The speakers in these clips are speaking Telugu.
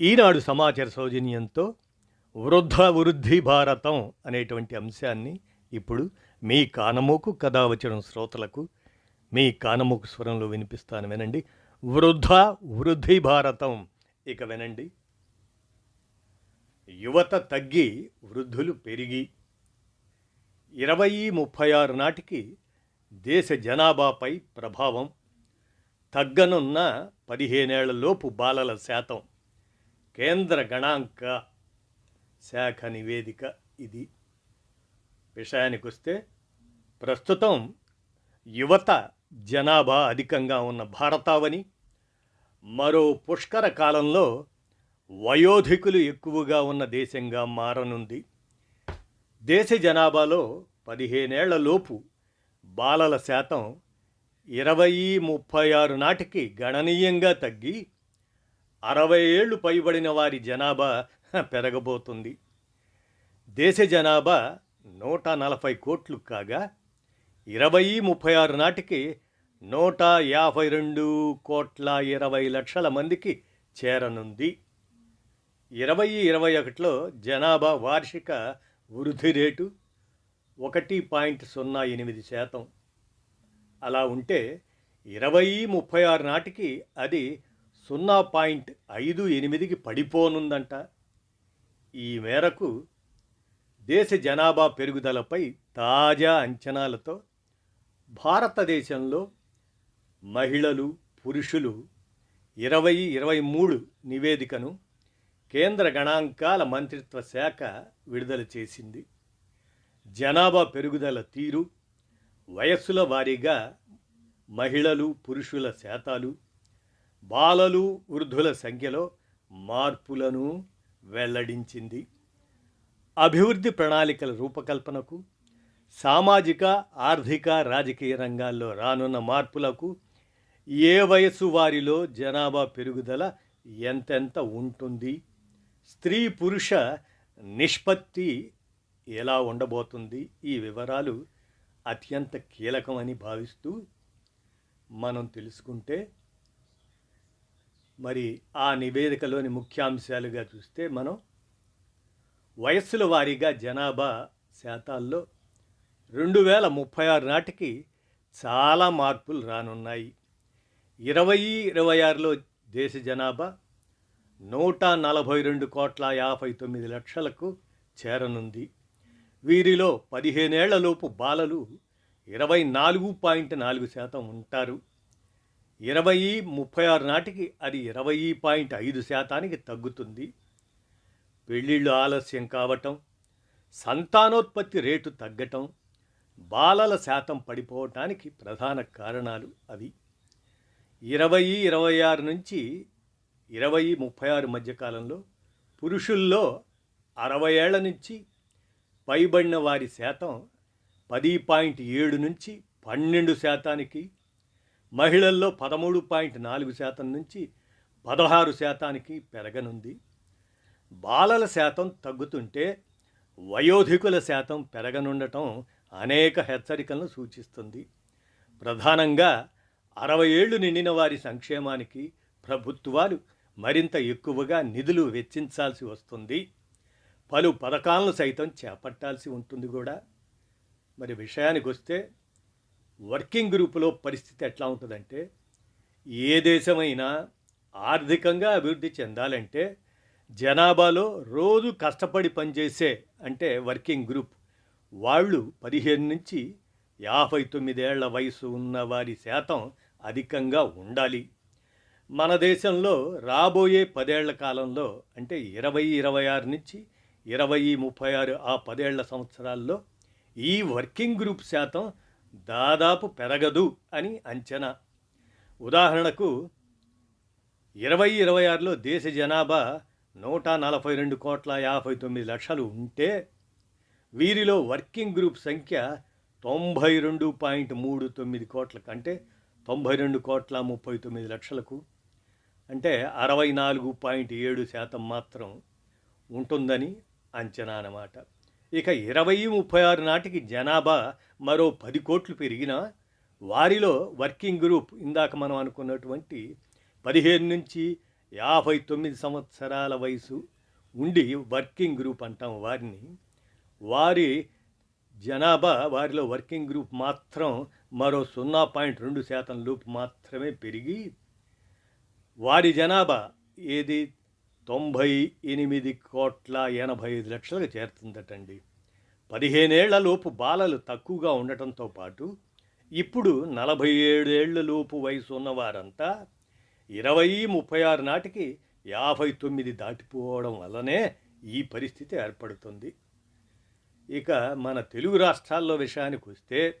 ఈనాడు సమాచార సౌజన్యంతో వృద్ధ వృద్ధి భారతం అనేటువంటి అంశాన్ని ఇప్పుడు మీ కానమోకు కథ శ్రోతలకు మీ కానమోకు స్వరంలో వినిపిస్తాను వినండి. వృద్ధ వృద్ధి భారతం. ఇక వినండి. యువత తగ్గి వృద్ధులు పెరిగి ఇరవై ముప్పై ఆరు నాటికి దేశ జనాభాపై ప్రభావం తగ్గనున్న పదిహేనేళ్ళలోపు బాలల శాతం. కేంద్ర గణాంక శాఖ నివేదిక ఇది. విషయానికి వస్తే ప్రస్తుతం యువత జనాభా అధికంగా ఉన్న భారతావని మరో పుష్కర కాలంలో వయోధికులు ఎక్కువగా ఉన్న దేశంగా మారనుంది. దేశ జనాభాలో పదిహేనేళ్ళలోపు బాలల శాతం ఇరవై ముప్పై ఆరు నాటికి గణనీయంగా తగ్గి అరవై ఏళ్ళు పైబడిన వారి జనాభా పెరగబోతుంది. దేశ జనాభా నూట నలభై కోట్లు కాగా ఇరవై ముప్పై ఆరు నాటికి నూట యాభై రెండు కోట్ల ఇరవై లక్షల మందికి చేరనుంది. ఇరవై ఇరవై ఒకటిలో జనాభా వార్షిక వృద్ధి రేటు ఒకటి పాయింట్ సున్నా ఎనిమిది శాతం. అలా ఉంటే ఇరవై ముప్పై ఆరు నాటికి అది సున్నా పాయింట్ ఐదు ఎనిమిదికి పడిపోనుందంట. ఈ మేరకు దేశ జనాభా పెరుగుదలపై తాజా అంచనాలతో భారతదేశంలో మహిళలు పురుషులు ఇరవై ఇరవై మూడు నివేదికను కేంద్ర గణాంకాల మంత్రిత్వ శాఖ విడుదల చేసింది. జనాభా పెరుగుదల తీరు వయస్సుల వారీగా మహిళలు పురుషుల శాతాలు బాలలు వృద్ధుల సంఖ్యలో మార్పులను వెల్లడించింది. అభివృద్ధి ప్రణాళికల రూపకల్పనకు సామాజిక ఆర్థిక రాజకీయ రంగాల్లో రానున్న మార్పులకు ఏ వయస్సు వారిలో జనాభా పెరుగుదల ఎంతెంత ఉంటుంది? స్త్రీ పురుష నిష్పత్తి ఎలా ఉండబోతుంది? ఈ వివరాలు అత్యంత కీలకమని భావిస్తూ మనం తెలుసుకుంటే మరి ఆ నివేదికలోని ముఖ్యాంశాలుగా చూస్తే మనం వయస్సుల వారీగా జనాభా శాతాల్లో రెండు వేల ముప్పై ఆరు నాటికి చాలా మార్పులు రానున్నాయి. ఇరవై ఇరవై ఆరులో దేశ జనాభా నూట నలభై రెండు కోట్ల యాభై తొమ్మిది లక్షలకు చేరనుంది. వీరిలో పదిహేనేళ్ళలోపు బాలలు ఇరవై నాలుగు పాయింట్ నాలుగు శాతం ఉంటారు. ఇరవై ముప్పై ఆరు నాటికి అది ఇరవై పాయింట్ ఐదు శాతానికి తగ్గుతుంది. పెళ్ళిళ్ళు ఆలస్యం కావటం సంతానోత్పత్తి రేటు తగ్గటం బాలల శాతం పడిపోవటానికి ప్రధాన కారణాలు అవి. ఇరవై ఇరవై ఆరు నుంచి ఇరవై ముప్పై ఆరు మధ్యకాలంలో పురుషుల్లో అరవై ఏళ్ళ నుంచి పైబడిన వారి శాతం పది పాయింట్ ఏడు నుంచి పన్నెండు శాతానికి మహిళల్లో పదమూడు పాయింట్ నాలుగు శాతం నుంచి పదహారు శాతానికి పెరగనుంది. బాలల శాతం తగ్గుతుంటే వయోధికుల శాతం పెరగనుండటం అనేక హెచ్చరికలను సూచిస్తుంది. ప్రధానంగా అరవై ఏళ్ళు నిండిన వారి సంక్షేమానికి ప్రభుత్వాలు మరింత ఎక్కువగా నిధులు వెచ్చించాల్సి వస్తుంది. పలు పథకాలను సైతం చేపట్టాల్సి ఉంటుంది కూడా. మరి విషయానికి వస్తే వర్కింగ్ గ్రూపులో పరిస్థితి ఎట్లా ఉంటుందంటే ఏ దేశమైనా ఆర్థికంగా అభివృద్ధి చెందాలంటే జనాభాలో రోజు కష్టపడి పనిచేసే అంటే వర్కింగ్ గ్రూప్ వాళ్ళు పదిహేను నుంచి యాభై తొమ్మిదేళ్ళ వయసు ఉన్న వారి శాతం అధికంగా ఉండాలి. మన దేశంలో రాబోయే పదేళ్ళ కాలంలో అంటే ఇరవై ఇరవై ఆరు నుంచి ఇరవై ముప్పై ఆరు ఆ పదేళ్ళ సంవత్సరాల్లో ఈ వర్కింగ్ గ్రూప్ శాతం దాదాపు పెరగదు అని అంచనా. ఉదాహరణకు ఇరవై ఇరవై ఆరులో దేశ జనాభా నూట నలభై రెండు కోట్ల యాభై తొమ్మిది లక్షలు ఉంటే వీరిలో వర్కింగ్ గ్రూప్ సంఖ్య తొంభై రెండు పాయింట్ మూడు తొమ్మిది కోట్ల కంటే తొంభై రెండు కోట్ల ముప్పై తొమ్మిది లక్షలకు అంటే అరవై నాలుగు పాయింట్ ఏడు శాతం మాత్రం ఉంటుందని అంచనా అన్నమాట. ఇక ఇరవై ముప్పై ఆరు నాటికి జనాభా మరో పది కోట్లు పెరిగినా వారిలో వర్కింగ్ గ్రూప్ ఇందాక మనం అనుకున్నటువంటి పదిహేను నుంచి యాభై తొమ్మిది సంవత్సరాల వయసు ఉండి వర్కింగ్ గ్రూప్ అంటాం వారిని. వారి జనాభా వారిలో వర్కింగ్ గ్రూప్ మాత్రం మరో సున్నా పాయింట్ రెండు శాతం లోపు మాత్రమే పెరిగి వారి జనాభా ఏది? తొంభై ఎనిమిది కోట్ల ఎనభై ఐదు లక్షలకు చేరుతుందటండి. పదిహేనేళ్ళలోపు బాలలు తక్కువగా ఉండటంతో పాటు ఇప్పుడు నలభై ఏడేళ్ళలోపు వయసు ఉన్నవారంతా ఇరవై ముప్పై ఆరు నాటికి యాభై తొమ్మిది దాటిపోవడం వల్లనే ఈ పరిస్థితి ఏర్పడుతుంది. ఇక మన తెలుగు రాష్ట్రాల్లో విషయానికి వస్తే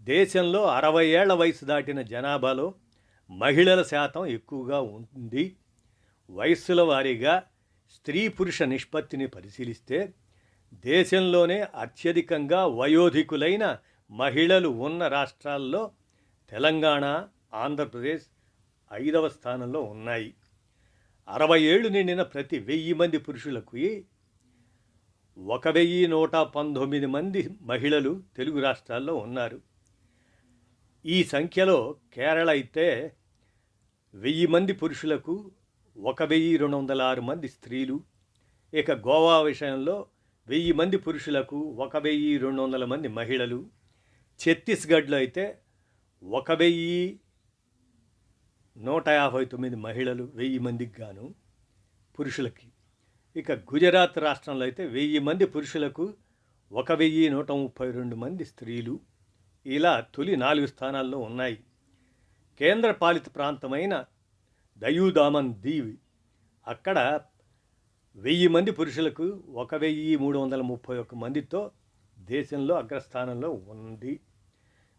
దేశంలో అరవై ఏళ్ళ వయసు దాటిన జనాభాలో మహిళల శాతం ఎక్కువగా ఉంది. వయస్సుల వారీగా స్త్రీ పురుష నిష్పత్తిని పరిశీలిస్తే దేశంలోనే అత్యధికంగా వయోధికులైన మహిళలు ఉన్న రాష్ట్రాల్లో తెలంగాణ ఆంధ్రప్రదేశ్ ఐదవ స్థానంలో ఉన్నాయి. అరవై ఏళ్ళు నిండిన ప్రతి వెయ్యి మంది పురుషులకు ఒక వెయ్యి నూట పంతొమ్మిది మంది మహిళలు తెలుగు రాష్ట్రాల్లో ఉన్నారు. ఈ సంఖ్యలో కేరళ అయితే వెయ్యి మంది పురుషులకు ఒక వెయ్యి రెండు వందల ఆరు మంది స్త్రీలు. ఇక గోవా విషయంలో వెయ్యి మంది పురుషులకు ఒక వెయ్యి రెండు వందల మంది మహిళలు. ఛత్తీస్గఢ్లో అయితే ఒక వెయ్యి నూట యాభై తొమ్మిది మహిళలు వెయ్యి మందికి గాను పురుషులకి. ఇక గుజరాత్ రాష్ట్రంలో అయితే వెయ్యి మంది పురుషులకు ఒక వెయ్యి నూట ముప్పై రెండు మంది స్త్రీలు. ఇలా తొలి నాలుగు స్థానాల్లో ఉన్నాయి. కేంద్ర పాలిత ప్రాంతమైన దయూదామన్ దీవ్. అక్కడ వెయ్యి మంది పురుషులకు ఒక వెయ్యి మూడు వందల ముప్పై ఒక్క మందితో దేశంలో అగ్రస్థానంలో ఉంది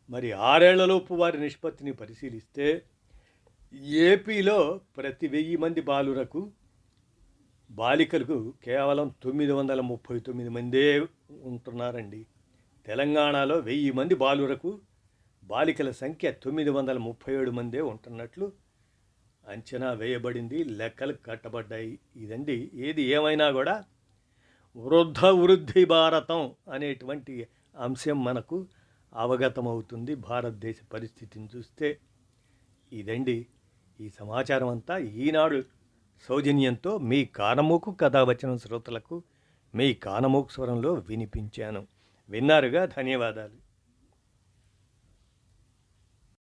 మరి ఆరేళ్ళలోపు వారి నిష్పత్తిని పరిశీలిస్తే ఏపీలో ప్రతి వెయ్యి మంది బాలురకు బాలికలకు కేవలం తొమ్మిది వందల ముప్పై తొమ్మిది మందే ఉంటున్నారండి. తెలంగాణలో వెయ్యి మంది బాలురకు బాలికల సంఖ్య తొమ్మిది వందల ముప్పై ఏడు మందే ఉంటున్నట్లు అంచనా వేయబడింది లెక్కలు కట్టబడ్డాయి. ఇదండి ఏది ఏమైనా కూడా వృద్ధ వృద్ధి భారతం అనేటువంటి అంశం మనకు అవగతమవుతుంది భారతదేశ పరిస్థితిని చూస్తే. ఇదండి ఈ సమాచారం అంతా ఈనాడు సౌజన్యంతో మీ కానమూకు కథావచనం శ్రోతలకు మీ కానమూకు స్వరంలో వినిపించాను. విన్నారుగా? ధన్యవాదాలు.